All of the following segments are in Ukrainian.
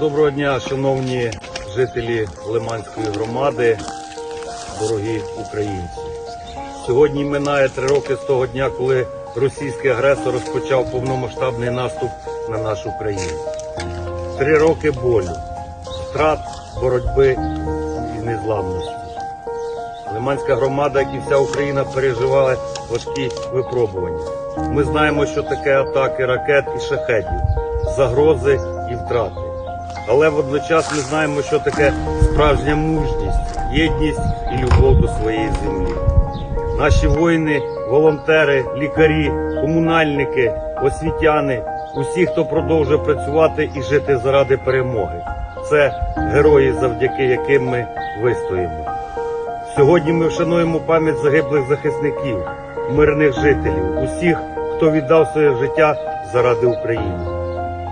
Доброго дня, шановні жителі Лиманської громади, дорогі українці. Сьогодні минає три роки з того дня, коли російський агресор розпочав повномасштабний наступ на нашу країну. Три роки болю, втрат, боротьби і незламності. Лиманська громада, як і вся Україна, переживали важкі випробування. Ми знаємо, що таке атаки ракет і шахедів, загрози і втрати. Але водночас ми знаємо, що таке справжня мужність, єдність і любов до своєї землі. Наші воїни, волонтери, лікарі, комунальники, освітяни, усі, хто продовжує працювати і жити заради перемоги. Це герої, завдяки яким ми вистоїмо. Сьогодні ми вшануємо пам'ять загиблих захисників, мирних жителів, усіх, хто віддав своє життя заради України.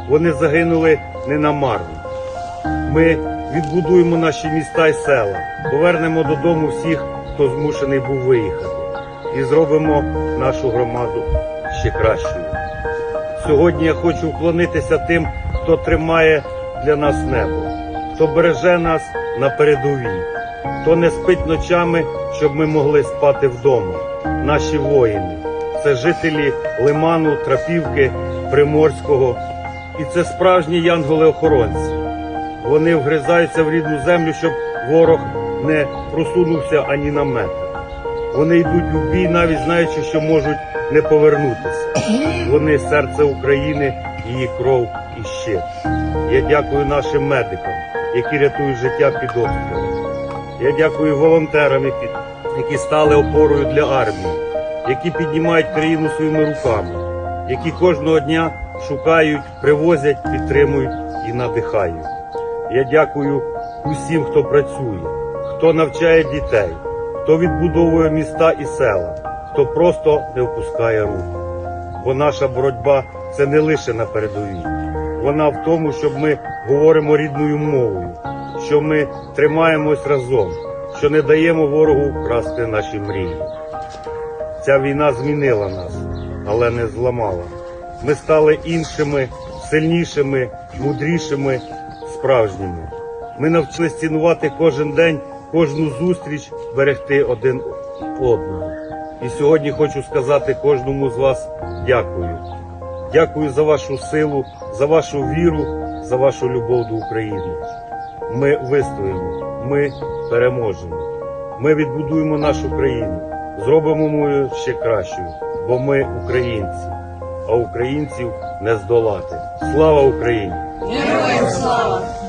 Вони загинули не намарно. Ми відбудуємо наші міста і села, повернемо додому всіх, хто змушений був виїхати, і зробимо нашу громаду ще кращою. Сьогодні я хочу вклонитися тим, хто тримає для нас небо, хто береже нас на передовій, хто не спить ночами, щоб ми могли спати вдома. Наші воїни це жителі Лиману, Трапівки, Приморського. І це справжні янголи-охоронці. Вони вгризаються в рідну землю, щоб ворог не просунувся ані на метр. Вони йдуть у бій, навіть знаючи, що можуть не повернутися. Вони серце України, її кров і щит. Я дякую нашим медикам, які рятують життя під обстрілом. Я дякую волонтерам, які, які стали опорою для армії, які піднімають країну своїми руками, які кожного дня шукають, привозять, підтримують і надихають. Я дякую усім, хто працює, хто навчає дітей, хто відбудовує міста і села, хто просто не впускає рук. Бо наша боротьба це не лише на передовій. Вона в тому, щоб ми говоримо рідною мовою, що ми тримаємось разом, що не даємо ворогу красти наші мрії. Ця війна змінила нас, але не зламала. Ми стали іншими, сильнішими, мудрішими, справжніми. Ми навчились цінувати кожен день, кожну зустріч, берегти один одного. І сьогодні хочу сказати кожному з вас дякую. Дякую за вашу силу, за вашу віру, за вашу любов до України. Ми вистоїмо, ми переможемо. Ми відбудуємо нашу країну, зробимо її ще кращою, бо ми українці, а українців не здолати. Слава Україні! Героям слава!